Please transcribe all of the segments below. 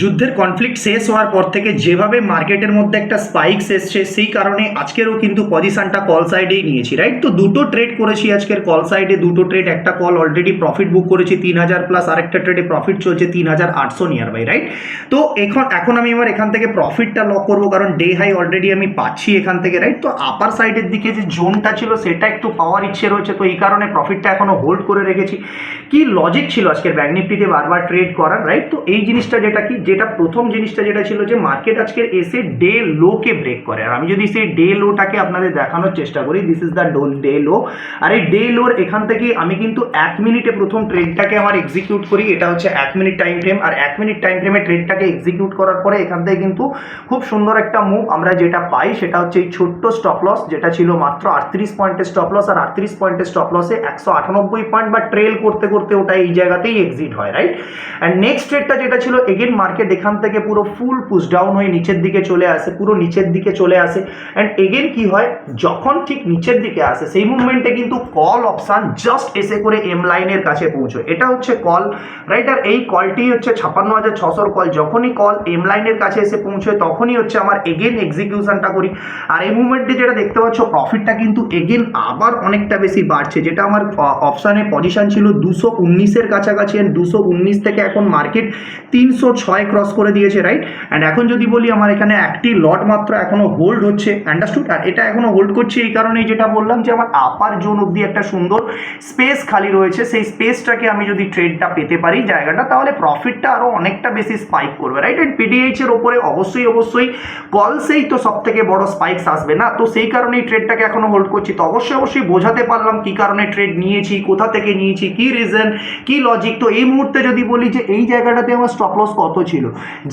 যুদ্ধের কনফ্লিক্ট শেষ হওয়ার পর থেকে যেভাবে মার্কেটের মধ্যে একটা স্পাইকস এসছে, সেই কারণে আজকেরও কিন্তু পজিশনটা কল সাইডেই নিয়েছি রাইট তো দুটো ট্রেড করেছি আজকের কল সাইডে দুটো ট্রেড একটা কল অলরেডি প্রফিট বুক করেছি, তিন হাজার প্লাস আরেকটা ট্রেডে প্রফিট চলছে তিন হাজার আটশো নিয়ার বাই রাইট তো এখন এখন আমি এবার এখান থেকে প্রফিটটা লক করব, কারণ ডে হাই অলরেডি আমি পাচ্ছি এখান থেকে রাইট তো আপার সাইডের দিকে যে জোনটা ছিল, সেটা একটু পাওয়ার ইচ্ছে রয়েছে, তো এই কারণে প্রফিটটা এখনও হোল্ড করে রেখেছি। কি লজিক ছিল আজকের ব্যাঙ্ক নিফটিতে বারবার ট্রেড করার রাইট তো এই জিনিসটা যেটা কি যেটা প্রথম জিনিসটা যেটা ছিল যে মার্কেট আজকের এসে ডে লোকে ব্রেক করে। আর আমি যদি সেই ডে লোটাকে আপনাদের দেখানোর চেষ্টা করি this is the day low আর এই ডে লোর এখান থেকে আমি কিন্তু এক মিনিটে প্রথম ট্রেডটাকে আমার এক্সিকিউট করি, এটা হচ্ছে এক মিনিট টাইম ফ্রেম আর এক মিনিট টাইম ফ্রেমে ট্রেডটাকে এক্সিকিউট করার পরে এখান থেকে কিন্তু খুব সুন্দর একটা মুভ আমরা যেটা পাই, সেটা হচ্ছে এই ছোট্ট স্টপ লস যেটা ছিল মাত্র আটত্রিশ পয়েন্টের স্টপ লস আর আটত্রিশ পয়েন্টের স্টপ লসে একশো আটানব্বই পয়েন্ট বা ট্রেল করতে করতে ওটা এই জায়গাতেই এক্সিট হয় রাইট অ্যান্ড নেক্সট ট্রেডটা যেটা ছিল এগেন মার্কেট এখান থেকে পুরো ফুল পুশ ডাউন হয়ে নিচের দিকে চলে আসে, পুরো নিচের দিকে চলে আসে। অ্যান্ড এগেন কি হয়? যখন ঠিক নিচের দিকে আসে, সেই মুভমেন্টে কিন্তু কল অপশান জাস্ট এসে করে এম লাইনের কাছে পৌঁছয়। এটা হচ্ছে কল রাইট আর এই কলটি হচ্ছে ছাপান্ন হাজার ছশোর কল যখনই কল এম লাইনের কাছে এসে পৌঁছয়, তখনই হচ্ছে আমার এগেন এক্সিকিউশনটা করি। আর এই মুভমেন্টে যেটা দেখতে পাচ্ছ প্রফিটটা কিন্তু এগেন আবার অনেকটা বেশি বাড়ছে। যেটা আমার অপশানে পজিশন ছিল দুশো উনিশের কাছাকাছি। অ্যান্ড দুশো উনিশ থেকে এখন মার্কেট তিনশো ছয় ক্রস করে দিয়েছে রাইট অ্যান্ড এখন যদি বলি আমার এখানে একটি লট মাত্র এখনও হোল্ড হচ্ছে আন্ডারস্টুড আর এটা এখনও হোল্ড করছে এই কারণেই যেটা বললাম যে আমার আপার জোন অবধি একটা সুন্দর স্পেস খালি রয়েছে। সেই স্পেসটাকে আমি যদি ট্রেডটা পেতে পারি জায়গাটা, তাহলে প্রফিটটা আরও অনেকটা বেশি স্পাইক করবে রাইট অ্যান্ড পিডিএইচের ওপরে অবশ্যই অবশ্যই কলসেই তো সব থেকে বড় স্পাইকস আসবে না। তো সেই কারণে এই ট্রেডটাকে এখনও হোল্ড করছি। তো অবশ্যই অবশ্যই বোঝাতে পারলাম কি কারণে ট্রেড নিয়েছি, কোথা থেকে নিয়েছি, কি রিজন কি লজিক তো এই মুহূর্তে যদি বলি যে এই জায়গাটাতে আমার স্টপ লস কত ছিল।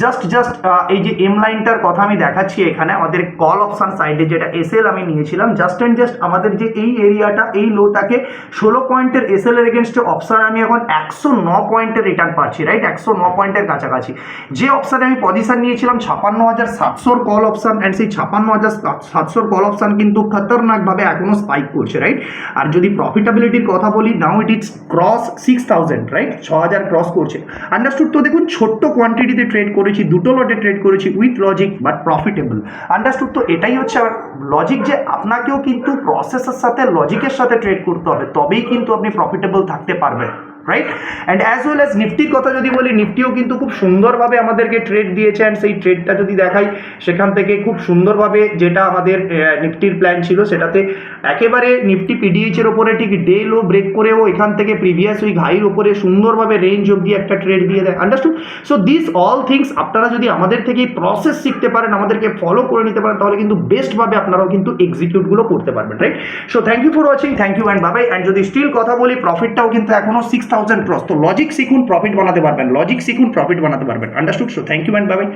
জাস্ট জাস্ট এই যে এম লাইনটার কথা আমি দেখাচ্ছি এখানে, আমাদের কল অপশন সাইডে যেটা এসএল আমি নিয়েছিলাম জাস্ট অ্যান্ড জাস্ট আমাদের যে এই এরিয়াটা এই লোটাকে ষোলো পয়েন্টের এসএল এর এগেনস্টে অপশন আমি এখন একশো ন পয়েন্টের রিটার্ন পাচ্ছি রাইট একশো ন পয়েন্টের কাছাকাছি। যে অপশানে আমি পজিশন নিয়েছিলাম, ছাপান্ন হাজার সাতশোর কল অপশন অ্যান্ড সেই ছাপান্ন হাজার সাতশোর কল অপশন কিন্তু খতরনাকভাবে এখনও স্পাইক করছে রাইট আর যদি প্রফিটেবিলিটির কথা বলি now it is cross six thousand right ছ হাজার ক্রস করছে। আন্ডারস্টুড তো দেখুন, ছোট্ট কোয়ান্টিটিতে ট্রেড করেছি, দুটো লটে ট্রেড করেছি with logic but profitable understood তো এটাই হচ্ছে আমার লজিক যে আপনাকেও কিন্তু প্রসেসের সাথে লজিকের সাথে ট্রেড করতে হবে, তবেই কিন্তু আপনি প্রফিটেবল থাকতে পারবেন। Right and as well as নিফটির কথা যদি বলি নিফটিও কিন্তু খুব সুন্দরভাবে আমাদেরকে ট্রেড দিয়েছে অ্যান্ড সেই ট্রেডটা যদি দেখাই, সেখান থেকে খুব সুন্দরভাবে যেটা আমাদের নিফটির প্ল্যান ছিল, সেটাতে একেবারে নিফটি পিডিএইচের ওপরে ঠিক ডে লো ব্রেক করেও এখান থেকে প্রিভিয়াস উইক হাইর ওপরে সুন্দরভাবে রেঞ্জ অবধি একটা ট্রেড দিয়ে দেয়। Understood so this all things আপনারা যদি আমাদের থেকে প্রসেস শিখতে পারেন, আমাদেরকে ফলো করে নিতে পারেন, তাহলে কিন্তু বেস্টভাবে আপনারাও কিন্তু এক্সিকিউটগুলো করতে পারবেন right so thank you for watching thank you and Babai and যদি স্টিল কথা বলি প্রফিটটাও কিন্তু এখনও সিক্স থাউজেন্ড ক্রস তো লজিক শিখুন প্রফিট বানাতে পারবেন লজিক শিখুন প্রফিট বানাতে পারবেন। Understood so thank you and Babai